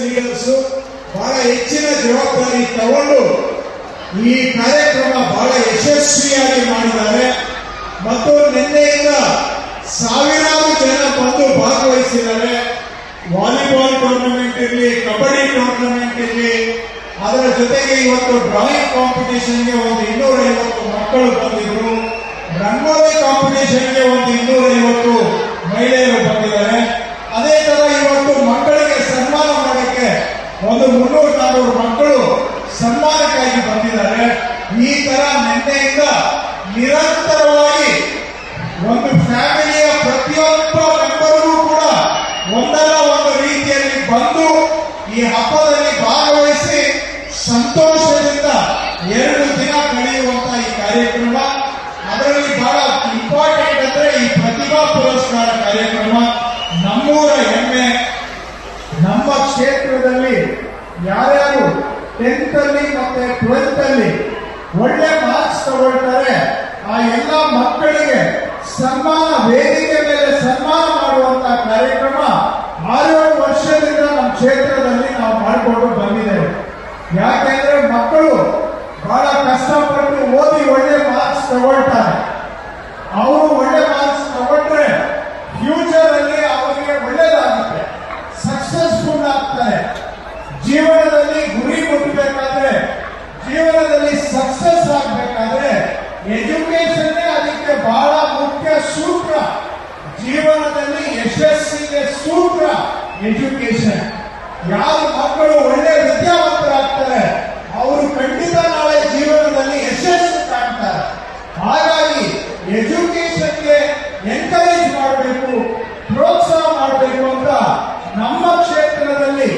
Leaders ಬಹಳ ಹೆಚ್ಚಿನ ಜವಾಬ್ದಾರಿ ತಗೊಂಡು ಈ ಕಾರ್ಯಕ್ರಮ ಬಹಳ ಯಶಸ್ವಿಯಾಗಿ ಮಾಡಿದ್ದಾರೆ. ಮತ್ತು ನಿನ್ನೆಯಿಂದ ಸಾವಿರಾರು ಜನ ಬಂದು ಭಾಗವಹಿಸಿದ್ದಾರೆ. ವಾಲಿಬಾಲ್ ಟೂರ್ನಮೆಂಟ್ ಇರಲಿ, ಕಬಡ್ಡಿ ಟೂರ್ನಮೆಂಟ್ ಇರಲಿ, ಅದರ ಜೊತೆಗೆ ಇವತ್ತು ಡ್ರಾಯಿಂಗ್ ಕಾಂಪಿಟೇಷನ್ಗೆ ಒಂದು ಇನ್ನೂರ ಐವತ್ತು ಮಕ್ಕಳು ಬಂದಿದ್ರು. ರಂಗೋಲಿ ಕಾಂಪಿಟೇಷನ್ಗೆ ಒಂದು ಇನ್ನೂರ ಐವತ್ತು ಮಹಿಳೆಯರು ಬಂದಿದ್ದಾರೆ ಅದೇ ತರ ಇವತ್ತು ಮಕ್ಕಳಿಗೆ ಸನ್ಮಾನ ಮಾಡಕ್ಕೆ ಒಂದು ಮುನ್ನೂರು ನಾನೂರು ಮಕ್ಕಳು ಸನ್ಮಾನಕ್ಕಾಗಿ ಬಂದಿದ್ದಾರೆ. ಈ ತರ ನಿನ್ನೆಯಿಂದ ನಿರಂತರವಾಗಿ ಒಂದು ಫ್ಯಾಮಿಲಿಯ ಪ್ರತಿಯೊಬ್ಬ ಮೆಂಬರ್ಗೂ ಕೂಡ ಒಂದಲ್ಲ ಒಂದು ರೀತಿಯಲ್ಲಿ ಬಂದು ಈ ಹಬ್ಬದಲ್ಲಿ ಭಾಗವಹಿಸಿ ಸಂತೋಷದಿಂದ ಎರಡು ದಿನ ಕಳೆಯುವಂತ ಈ ಕಾರ್ಯಕ್ರಮ ಅದರಲ್ಲಿ ಬಹಳ ಇಂಪಾರ್ಟೆಂಟ್ ಅಂದ್ರೆ ಈ ಪ್ರತಿಭಾ ಪುರಸ್ಕಾರ ಕಾರ್ಯಕ್ರಮ ನಮ್ಮೂರ ಹೆಮ್ಮೆ ನಮ್ಮ ಕ್ಷೇತ್ರದಲ್ಲಿ ಯಾರ್ಯಾರು ಟೆಂತ್ ಅಲ್ಲಿ ಮತ್ತೆ ಟ್ವೆಲ್ತ್ ಅಲ್ಲಿ ಒಳ್ಳೆ ಮಾರ್ಕ್ಸ್ ತಗೊಳ್ತಾರೆ, ಆ ಎಲ್ಲ ಮಕ್ಕಳಿಗೆ ಸನ್ಮಾನ, ವೇದಿಕೆ ಮೇಲೆ ಸನ್ಮಾನ ಮಾಡುವಂತ ಕಾರ್ಯಕ್ರಮ ಆರೇಳು ವರ್ಷದಿಂದ ನಮ್ಮ ಕ್ಷೇತ್ರದಲ್ಲಿ ನಾವು ಮಾಡಿಕೊಂಡು ಬಂದಿದ್ದೇವೆ. ಯಾಕೆಂದ್ರೆ ಮಕ್ಕಳು ಬಹಳ ಕಷ್ಟಪಟ್ಟು ಓದಿ ಒಳ್ಳೆ ಮಾರ್ಕ್ಸ್ ತಗೊಳ್ತಾರೆ ಅವರು ಒಳ್ಳೆ ಮಾರ್ಕ್ಸ್ ತಗೊಂಡ್ರೆ ಫ್ಯೂಚರ್ ಅಲ್ಲಿ ಅವರಿಗೆ ಒಳ್ಳೇದಾಗುತ್ತೆ ಸಕ್ಸಸ್ಫುಲ್ ಆಗ್ತಾರೆ ಜೀವನದಲ್ಲಿ ಗುರಿ ಮುಟ್ಟಬೇಕಾದ್ರೆ ಜೀವನದಲ್ಲಿ ಸಕ್ಸಸ್ ಆಗಬೇಕಾದ್ರೆ ಎಜುಕೇಶನ್ ಅದಕ್ಕೆ ಬಹಳ ಮುಖ್ಯ ಸೂತ್ರ ಜೀವನದಲ್ಲಿ ಯಶಸ್ಸಿಗೆ ಸೂತ್ರ ಎಜುಕೇಶನ್ ಯಾರು ಮಕ್ಕಳು ಒಳ್ಳೆ ವಿದ್ಯಾವಂತರಾಗ್ತಾರೆ, ಅವರು ಖಂಡಿತ ನಾಳೆ ಜೀವನದಲ್ಲಿ ಯಶಸ್ಸು ಕಾಣ್ತಾರೆ. ಹಾಗಾಗಿ ಎಜುಕೇಶನ್ಗೆ ಎನ್ಕರೇಜ್ ಮಾಡಬೇಕು, ಪ್ರೋತ್ಸಾಹ ಮಾಡಬೇಕು ಅಂತ ನಮ್ಮ ಕ್ಷೇತ್ರದಲ್ಲಿ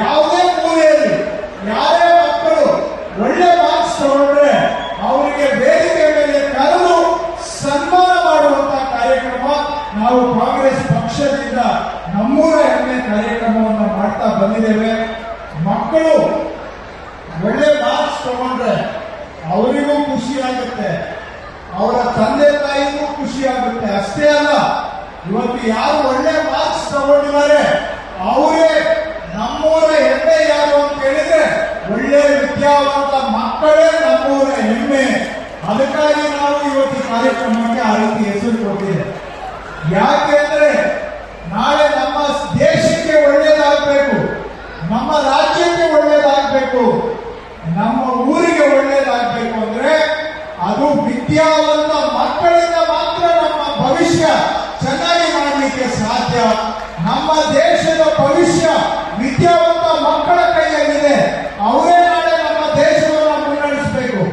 ಯಾವುದೇ ಮೂಲೆಯಲ್ಲಿ ಯಾರೇ ಮಕ್ಕಳು ಒಳ್ಳೆ ಮಾರ್ಕ್ಸ್ ತಗೊಂಡ್ರೆ ಅವರಿಗೆ ವೇದಿಕೆ ಮೇಲೆ ಕರೆದು ಸನ್ಮಾನ ಮಾಡುವಂತ ಕಾರ್ಯಕ್ರಮ ನಾವು ಕಾಂಗ್ರೆಸ್ ಪಕ್ಷದಿಂದ ನಮ್ಮೂರ ಹೆಮ್ಮೆ ಕಾರ್ಯಕ್ರಮವನ್ನು ಮಾಡ್ತಾ ಬಂದಿದ್ದೇವೆ. ಮಕ್ಕಳು ಒಳ್ಳೆ ಮಾರ್ಕ್ಸ್ ತಗೊಂಡ್ರೆ ಅವರಿಗೂ ಖುಷಿ ಆಗುತ್ತೆ. ಅವರ ತಂದೆ ತಾಯಿಗೂ ಖುಷಿ ಆಗುತ್ತೆ. ಅಷ್ಟೇ ಅಲ್ಲ, ಇವತ್ತು ಯಾರು ಒಳ್ಳೆ ಮಾರ್ಕ್ಸ್ ತಗೊಂಡಿದ್ದಾರೆ, ಅವರೇ ನಮ್ಮೂರ ಹೆಮ್ಮೆ ಯಾರು ಅಂತ ಹೇಳಿದ್ರೆ ಒಳ್ಳೆ ವಿದ್ಯಾವಂತ ಮಕ್ಕಳೇ ನಮ್ಮೂರ ಹೆಮ್ಮೆ. ಅದಕ್ಕಾಗಿ ನಾವು ಇವತ್ತು ಕಾರ್ಯಕ್ರಮಕ್ಕೆ ಆ ರೀತಿ ಹೆಸರು ಕೊಟ್ಟಿದ್ದೇವೆ. ಯಾಕೆಂದ್ರೆ ನಾಳೆ ನಮ್ಮ ದೇಶಕ್ಕೆ ಒಳ್ಳೇದಾಗಬೇಕು, ನಮ್ಮ ರಾಜ್ಯಕ್ಕೆ ಒಳ್ಳೇದಾಗಬೇಕು, ನಮ್ಮ ಊರಿಗೆ ಒಳ್ಳೇದಾಗಬೇಕು ಅಂದ್ರೆ ಅದು ವಿದ್ಯಾವಂತ ಮಕ್ಕಳಿಂದ ಮಾತ್ರ ನಮ್ಮ ಭವಿಷ್ಯ ಚೆನ್ನಾಗಿ ಮಾಡಲಿಕ್ಕೆ ಸಾಧ್ಯ. ನಮ್ಮ ದೇಶದ ಭವಿಷ್ಯ ವಿದ್ಯಾವಂತ ಮಕ್ಕಳ ಕೈಯಲ್ಲಿದೆ ಅವರೇ ನಾಳೆ ನಮ್ಮ ದೇಶವನ್ನು ಮುನ್ನಡೆಸಬೇಕು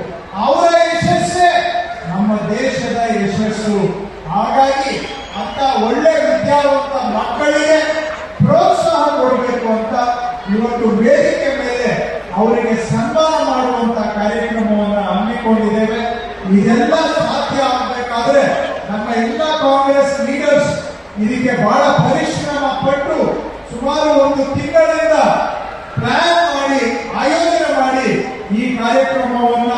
ಅವರ ಯಶಸ್ಸೇ ನಮ್ಮ ದೇಶದ ಯಶಸ್ಸು ಹಾಗಾಗಿ ಅಂತ ಒಳ್ಳೆ ವಿದ್ಯಾವಂತ ಮಕ್ಕಳಿಗೆ ಪ್ರೋತ್ಸಾಹ ಕೊಡಬೇಕು ಅಂತ ಇವತ್ತು ವೇದಿಕೆ ಮೇಲೆ ಅವರಿಗೆ ಸನ್ಮಾನ ಮಾಡುವಂತ ಕಾರ್ಯಕ್ರಮವನ್ನು ಹಮ್ಮಿಕೊಂಡಿದ್ದೇವೆ. ಇದೆಲ್ಲ ಸಾಧ್ಯ ಆಗಬೇಕಾದ್ರೆ ನಮ್ಮ ಎಲ್ಲ ಕಾಂಗ್ರೆಸ್ ಲೀಡರ್ಸ್ ಇದಕ್ಕೆ ಬಹಳ ಪರಿಶ್ರಮ ಪಟ್ಟು ಸುಮಾರು ಒಂದು ತಿಂಗಳಿಂದ ಪ್ಲಾನ್ ಮಾಡಿ, ಆಯೋಜನೆ ಮಾಡಿ ಈ ಕಾರ್ಯಕ್ರಮವನ್ನ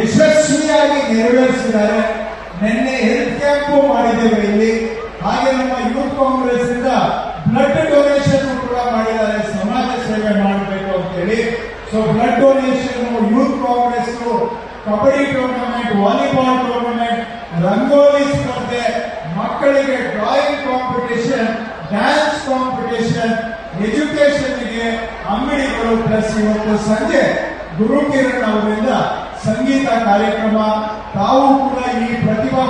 ಯಶಸ್ವಿಯಾಗಿ ನೆರವೇರಿಸಿದ್ದಾರೆ. ನಿನ್ನೆ ಹೆಲ್ತ್ ಕ್ಯಾಂಪು ಮಾಡಿದ್ದೇವೆ ಇಲ್ಲಿ. ಹಾಗೆ ನಮ್ಮ ಯೂತ್ ಕಾಂಗ್ರೆಸ್ ಇಂದ ಬ್ಲಡ್ ಡೊನೇಷನ್ ಕೂಡ ಮಾಡಿದ್ದಾರೆ. ಸಮಾಜ ಸೇವೆ ಮಾಡಬೇಕು ಅಂತ ಹೇಳಿ so blood donation youth Congress kabaddi tournament volleyball tournament rangoli ಸ್ಪರ್ಧೆ, ಮಕ್ಕಳಿಗೆ ಡ್ರಾಯಿಂಗ್ ಕಾಂಪಿಟೇಷನ್ ಡ್ಯಾನ್ಸ್ ಕಾಂಪಿಟೇಷನ್ ಎಜುಕೇಶನ್ಗೆ ಅಂಗಡಿಗಳು ಪ್ಲಸ್ ಇವತ್ತು ಸಂಜೆ ಗುರುಕಿರಣ್ ಅವರಿಂದ ಸಂಗೀತ ಕಾರ್ಯಕ್ರಮ. ತಾವು ಕೂಡ ಈ ಪ್ರತಿಭಾ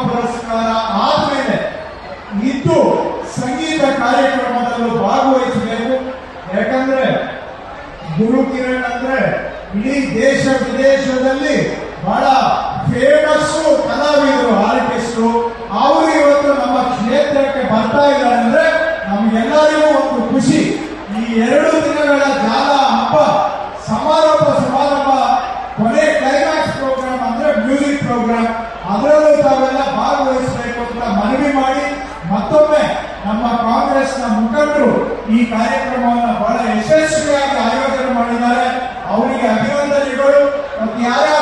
ಇದ್ದು ಸಂಗೀತ ಕಾಂಗ್ರೆಸ್ನ ಮುಖಂಡರು ಈ ಕಾರ್ಯಕ್ರಮವನ್ನು ಬಹಳ ಯಶಸ್ವಿಯಾಗಿ ಆಯೋಜನೆ ಮಾಡಿದ್ದಾರೆ. ಅವರಿಗೆ ಅಭಿನಂದನೆಗಳು. ಮತ್ತು ಯಾರ